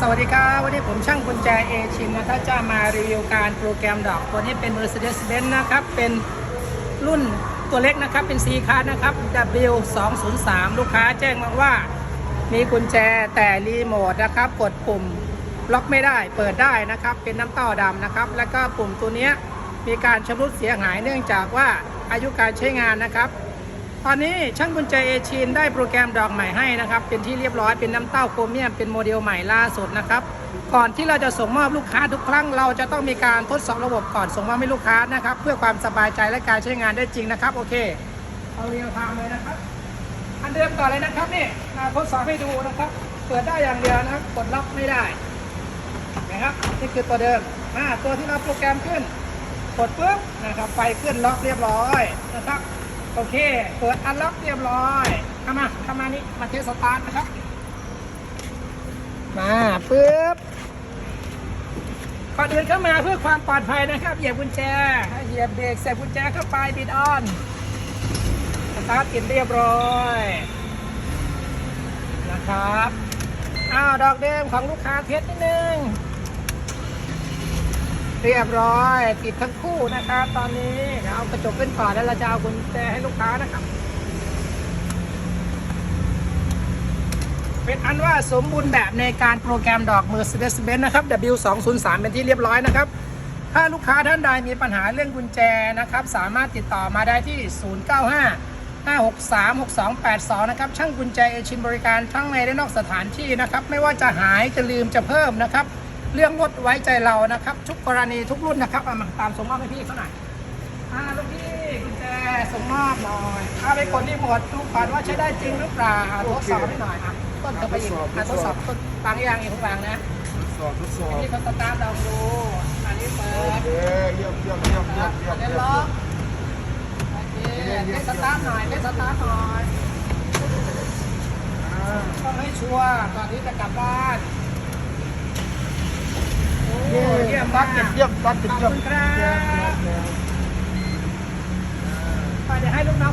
สวัสดีครับวันนี้ผมช่างกุญแจเอชินนะครับจะมารีวิวการโปรแกรมดอกตัวนี้เป็น Mercedes-Benz นะครับ เป็นรุ่นตัวเล็กนะครับ เป็น C คาร์นะครับ W203 ลูกค้าแจ้งมาว่า มีกุญแจแต่รีโมทนะครับ กดปุ่มล็อกไม่ได้เปิดได้นะครับ เป็นน้ำต้าดำนะครับ แล้วก็ปุ่มตัวนี้มีการชำรุดเสียหายเนื่องจากว่าอายุการใช้งานนะครับ ตอนนี้ช่างกุญแจเอชินได้โปรแกรมดอกใหม่ให้นะครับ เป็นที่เรียบร้อยเป็นน้ำเต้าโครเมียมเป็นโมเดลใหม่ล่าสุดนะครับ ก่อนที่เราจะส่งมอบลูกค้าทุกครั้ง เราจะต้องมีการทดสอบระบบก่อนส่งมอบให้ลูกค้านะครับ เพื่อความสบายใจและการใช้งานได้จริงนะครับ โอเค เอาเรียงทางเลยนะครับ อันเดิมก่อนเลยนะครับนี่ทดสอบให้ดูนะครับ เปิดได้อย่างเดียวนะครับกดล็อกไม่ได้นะครับนี่คือตัวเดิมอ่าตัวที่เราโปรแกรมขึ้นกดปุ๊บนะครับไฟขึ้นล็อกเรียบร้อยนะครับ โอเค เปิดอันล็อกเรียบร้อยเข้ามาเข้ามานี่ มาเทสตาร์ทนะครับ มาปุ๊บก่อนอื่นเข้ามาเพื่อความปลอดภัยนะครับ เหยียบกุญแจ เหยียบเบรกเสียบกุญแจเข้าไปบิดออนสตาร์ทติดเรียบร้อย นะครับ อ้าว ดอกเดิมของลูกค้าเทสนิดนึง เรียบร้อย ติดทั้งคู่นะครับ ตอนนี้เดี๋ยวเอากระจกขึ้นก่อนแล้วเราจะเอากุญแจให้ลูกค้านะครับ เป็นอันว่าสมบูรณ์แบบในการโปรแกรมดอก Mercedes-Benz นะครับ W203 เป็นที่เรียบร้อยนะครับ ถ้าลูกค้าท่านใดมีปัญหาเรื่องกุญแจนะครับ สามารถติดต่อมาได้ที่ 095 563 6282 นะครับ ช่างกุญแจเอชินบริการทั้งในและนอกสถานที่นะครับ ไม่ว่าจะหายจะลืมจะเพิ่มนะครับ เรื่องรถไว้ใจเรานะครับ ทุกกรณีทุกรุ่นนะครับเอามาตามส่งมอบให้พี่เขาหน่อยอ่าลูกพี่กุญแจส่งมอบหน่อยเอาไปกดรีโมทดูก่อนว่าใช้ได้จริงหรือเปล่าทดสอบให้หน่อยอะต้นจะไปอีกอะทดสอบต้นฟังอยังอีกฟังนะทดสอบทดสอบอันนี้เขาสตาร์ทลองดูอันนี้เปิโอดเคเยี่ยมเยี่ยมเยี่ยมเยี่ยมเยี่ยมนนี้เยี่ยมล็อกโอเคเล่นสตาร์ทหน่อยเล่นสตาร์ทหน่อยต้องให้ชัวร์ก่อนที่จะกลับบ้านโอ้ เยี่ยม เยี่ยมตัมาดกติดเยี่ยมตัดติดขอบเยี่ยม คุณครับเยี่ยมเยี่ยมไปเดี๋ยวให้ลูกน้อง